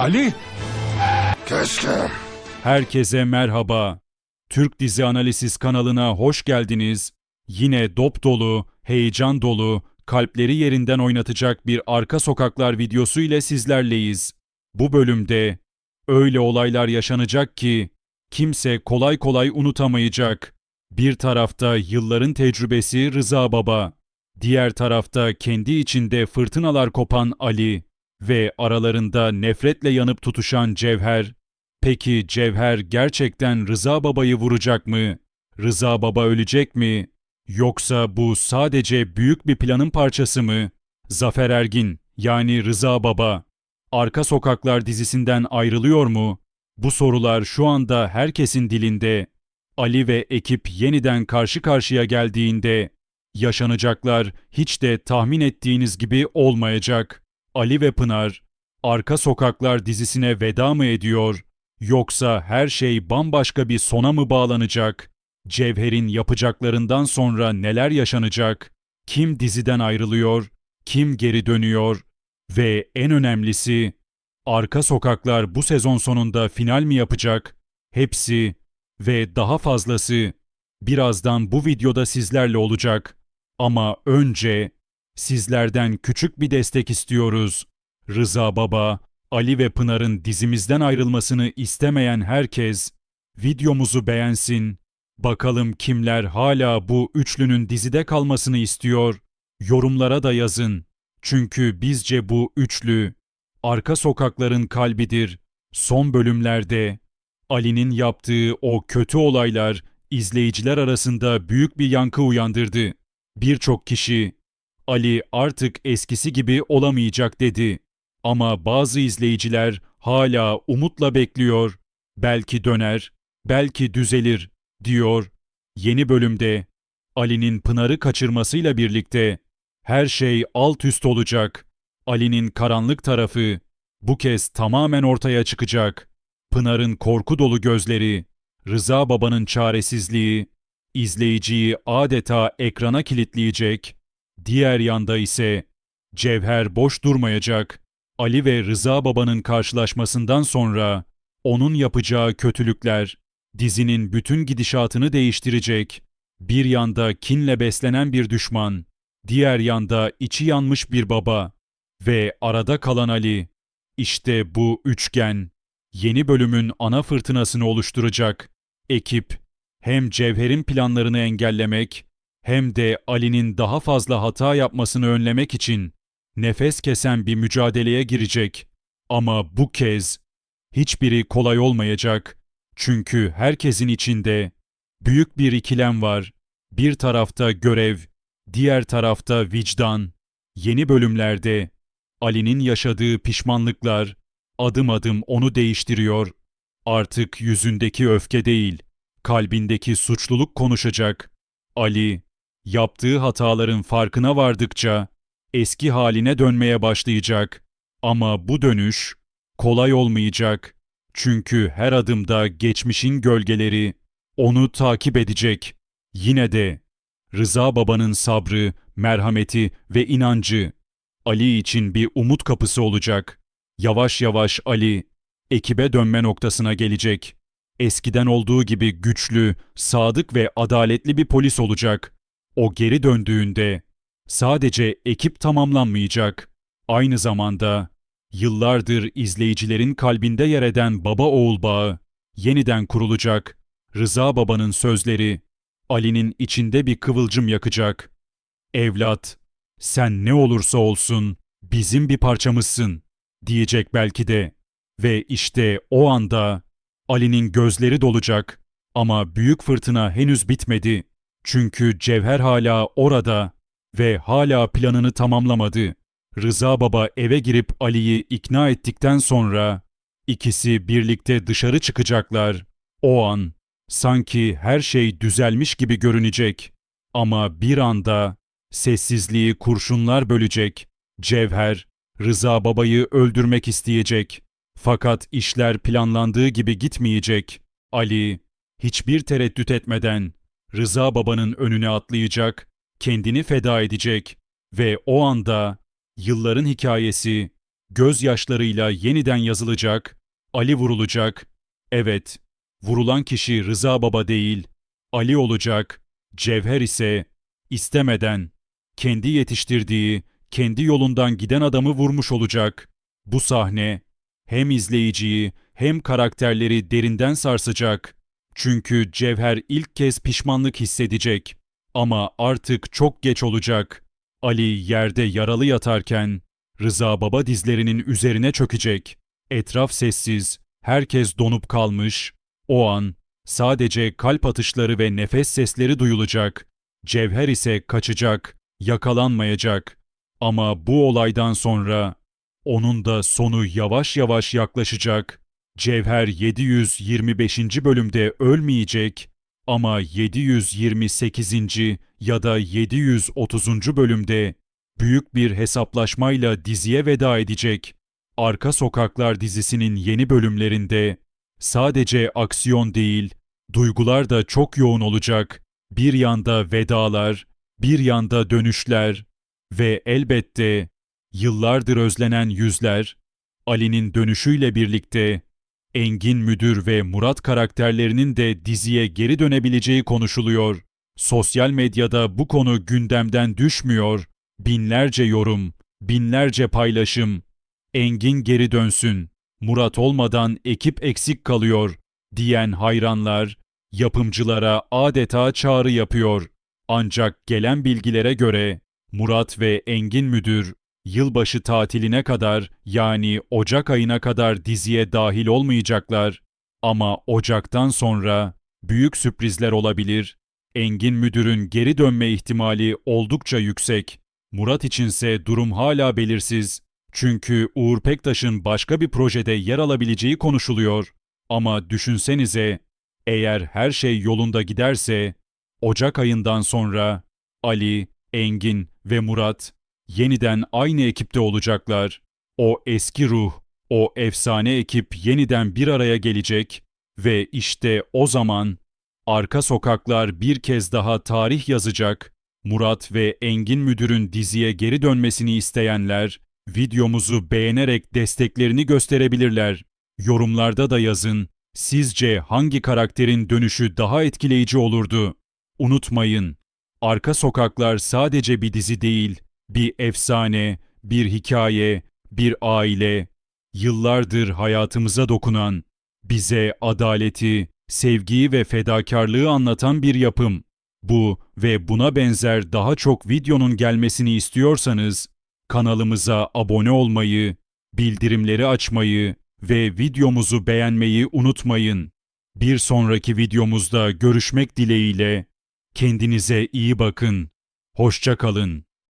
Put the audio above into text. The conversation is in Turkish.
Ali! Keşke. Herkese merhaba. Türk Dizi Analiz kanalına hoş geldiniz. Yine dop dolu, heyecan dolu, kalpleri yerinden oynatacak bir arka sokaklar videosu ile sizlerleyiz. Bu bölümde öyle olaylar yaşanacak ki kimse kolay kolay unutamayacak. Bir tarafta yılların tecrübesi Rıza Baba, diğer tarafta kendi içinde fırtınalar kopan Ali ve aralarında nefretle yanıp tutuşan Cevher. Peki Cevher gerçekten Rıza Baba'yı vuracak mı? Rıza Baba ölecek mi? Yoksa bu sadece büyük bir planın parçası mı? Zafer Ergin yani Rıza Baba Arka Sokaklar dizisinden ayrılıyor mu? Bu sorular şu anda herkesin dilinde. Ali ve ekip yeniden karşı karşıya geldiğinde yaşanacaklar hiç de tahmin ettiğiniz gibi olmayacak. Ali ve Pınar Arka Sokaklar dizisine veda mı ediyor yoksa her şey bambaşka bir sona mı bağlanacak? Cevher'in yapacaklarından sonra neler yaşanacak? Kim diziden ayrılıyor? Kim geri dönüyor? Ve en önemlisi Arka Sokaklar bu sezon sonunda final mi yapacak? Hepsi ve daha fazlası birazdan bu videoda sizlerle olacak. Ama önce sizlerden küçük bir destek istiyoruz. Rıza Baba, Ali ve Pınar'ın dizimizden ayrılmasını istemeyen herkes videomuzu beğensin. Bakalım kimler hala bu üçlünün dizide kalmasını istiyor. Yorumlara da yazın. Çünkü bizce bu üçlü arka sokakların kalbidir. Son bölümlerde Ali'nin yaptığı o kötü olaylar izleyiciler arasında büyük bir yankı uyandırdı. Birçok kişi Ali artık eskisi gibi olamayacak dedi. Ama bazı izleyiciler hala umutla bekliyor. Belki döner, belki düzelir diyor. Yeni bölümde Ali'nin Pınar'ı kaçırmasıyla birlikte her şey alt üst olacak. Ali'nin karanlık tarafı bu kez tamamen ortaya çıkacak. Pınar'ın korku dolu gözleri, Rıza Baba'nın çaresizliği, izleyiciyi adeta ekrana kilitleyecek. Diğer yanda ise Cevher boş durmayacak. Ali ve Rıza Baba'nın karşılaşmasından sonra onun yapacağı kötülükler dizinin bütün gidişatını değiştirecek. Bir yanda kinle beslenen bir düşman, diğer yanda içi yanmış bir baba ve arada kalan Ali. İşte bu üçgen yeni bölümün ana fırtınasını oluşturacak. Ekip hem Cevher'in planlarını engellemek hem de Ali'nin daha fazla hata yapmasını önlemek için nefes kesen bir mücadeleye girecek. Ama bu kez hiçbiri kolay olmayacak. Çünkü herkesin içinde büyük bir ikilem var. Bir tarafta görev, diğer tarafta vicdan. Yeni bölümlerde Ali'nin yaşadığı pişmanlıklar adım adım onu değiştiriyor. Artık yüzündeki öfke değil, kalbindeki suçluluk konuşacak. Ali, yaptığı hataların farkına vardıkça eski haline dönmeye başlayacak. Ama bu dönüş kolay olmayacak. Çünkü her adımda geçmişin gölgeleri onu takip edecek. Yine de Rıza babanın sabrı, merhameti ve inancı Ali için bir umut kapısı olacak. Yavaş yavaş Ali ekibe dönme noktasına gelecek. Eskiden olduğu gibi güçlü, sadık ve adaletli bir polis olacak. O geri döndüğünde sadece ekip tamamlanmayacak. Aynı zamanda yıllardır izleyicilerin kalbinde yer eden baba oğul bağı yeniden kurulacak. Rıza babanın sözleri Ali'nin içinde bir kıvılcım yakacak. Evlat, sen ne olursa olsun bizim bir parçamızsın diyecek belki de. Ve işte o anda Ali'nin gözleri dolacak ama büyük fırtına henüz bitmedi. Çünkü Cevher hala orada ve hala planını tamamlamadı. Rıza Baba eve girip Ali'yi ikna ettikten sonra ikisi birlikte dışarı çıkacaklar. O an sanki her şey düzelmiş gibi görünecek. Ama bir anda sessizliği kurşunlar bölecek. Cevher Rıza Baba'yı öldürmek isteyecek. Fakat işler planlandığı gibi gitmeyecek. Ali hiçbir tereddüt etmeden Rıza Baba'nın önüne atlayacak, kendini feda edecek ve o anda yılların hikayesi gözyaşlarıyla yeniden yazılacak, Ali vurulacak. Evet, vurulan kişi Rıza Baba değil, Ali olacak. Cevher ise istemeden kendi yetiştirdiği, kendi yolundan giden adamı vurmuş olacak. Bu sahne hem izleyiciyi hem karakterleri derinden sarsacak. Çünkü Cevher ilk kez pişmanlık hissedecek. Ama artık çok geç olacak. Ali yerde yaralı yatarken Rıza Baba dizlerinin üzerine çökecek. Etraf sessiz, herkes donup kalmış. O an sadece kalp atışları ve nefes sesleri duyulacak. Cevher ise kaçacak, yakalanmayacak. Ama bu olaydan sonra onun da sonu yavaş yavaş yaklaşacak. Cevher 725. bölümde ölmeyecek ama 728. ya da 730. bölümde büyük bir hesaplaşmayla diziye veda edecek. Arka Sokaklar dizisinin yeni bölümlerinde sadece aksiyon değil, duygular da çok yoğun olacak. Bir yanda vedalar, bir yanda dönüşler ve elbette yıllardır özlenen yüzler, Ali'nin dönüşüyle birlikte Engin Müdür ve Murat karakterlerinin de diziye geri dönebileceği konuşuluyor. Sosyal medyada bu konu gündemden düşmüyor. Binlerce yorum, binlerce paylaşım. Engin geri dönsün, Murat olmadan ekip eksik kalıyor diyen hayranlar yapımcılara adeta çağrı yapıyor. Ancak gelen bilgilere göre Murat ve Engin Müdür yılbaşı tatiline kadar yani Ocak ayına kadar diziye dahil olmayacaklar. Ama Ocak'tan sonra büyük sürprizler olabilir. Engin Müdür'ün geri dönme ihtimali oldukça yüksek. Murat içinse durum hala belirsiz. Çünkü Uğur Pektaş'ın başka bir projede yer alabileceği konuşuluyor. Ama düşünsenize, eğer her şey yolunda giderse, Ocak ayından sonra Ali, Engin ve Murat yeniden aynı ekipte olacaklar. O eski ruh, o efsane ekip yeniden bir araya gelecek ve işte o zaman arka sokaklar bir kez daha tarih yazacak. Murat ve Engin Müdür'ün diziye geri dönmesini isteyenler videomuzu beğenerek desteklerini gösterebilirler. Yorumlarda da yazın. Sizce hangi karakterin dönüşü daha etkileyici olurdu? Unutmayın, Arka Sokaklar sadece bir dizi değil, bir efsane, bir hikaye, bir aile, yıllardır hayatımıza dokunan, bize adaleti, sevgiyi ve fedakarlığı anlatan bir yapım. Bu ve buna benzer daha çok videonun gelmesini istiyorsanız kanalımıza abone olmayı, bildirimleri açmayı ve videomuzu beğenmeyi unutmayın. Bir sonraki videomuzda görüşmek dileğiyle kendinize iyi bakın. Hoşça kalın.